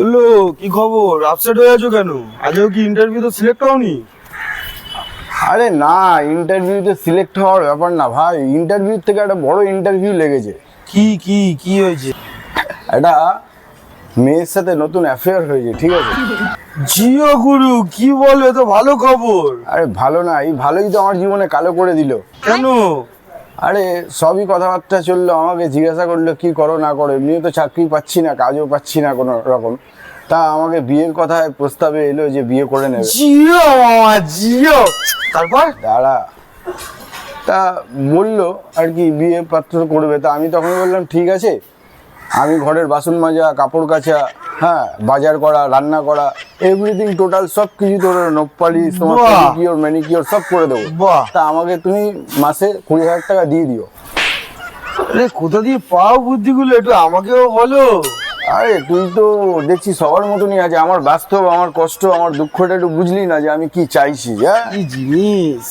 হলো কি খবর? আপসেট হয়ে আছো কেন? আজও কি ইন্টারভিউ তো সিলেক্ট হওনি? আরে না ইন্টারভিউতে সিলেক্ট হওয়ার ব্যাপার না ভাই। ইন্টারভিউ থেকে একটা বড় ইন্টারভিউ লেগেছে। কি কি কি হয়েছে? একটা মেয়ের সাথে নতুন অ্যাফেয়ার হয়েছে ঠিক আছে? জিও গুরু কি বলবে তো ভালো খবর? আরে ভালো না এই ভালোই তো আমার জীবনে কালো করে দিল। কেন? আরে সবই কথাবার্তা চলল আমাকে জিজ্ঞাসা করল কি করো না করো? এমনিও তো চাকরি পাচ্ছি না কাজও পাচ্ছি না কোনো রকম। তা আমাকে বিয়ের কথায় প্রস্তাবে এলো যে বিয়ে করে নেবে। জিও মামা জিও! তারপর? দাঁড়া। তা বলল আর কি বিয়ে পাত্র করবে। তা আমি তখন বললাম ঠিক আছে। আমি ঘরের বাসন মাজা কাপড় কাচা হ্যাঁ বাজার করা রান্না করা এভরিথিং টোটাল সব কিছু তোর নোপালি তোমার পেডিকিওর ম্যানিকিওর সব করে দেবো। তা আমাকে তুমি মাসে কুড়ি হাজার টাকা দিয়ে দিও। আরে কোথা দিয়ে পাও বুদ্ধিগুলো একটু আমাকেও বলো। আরে তুই তো দেখছি সবার মতনই আছে। আমার বাস্তব আমার কষ্ট আমার দুঃখটা একটু বুঝলি না যে আমি কি চাইছি হ্যাঁ? কি জিনিস?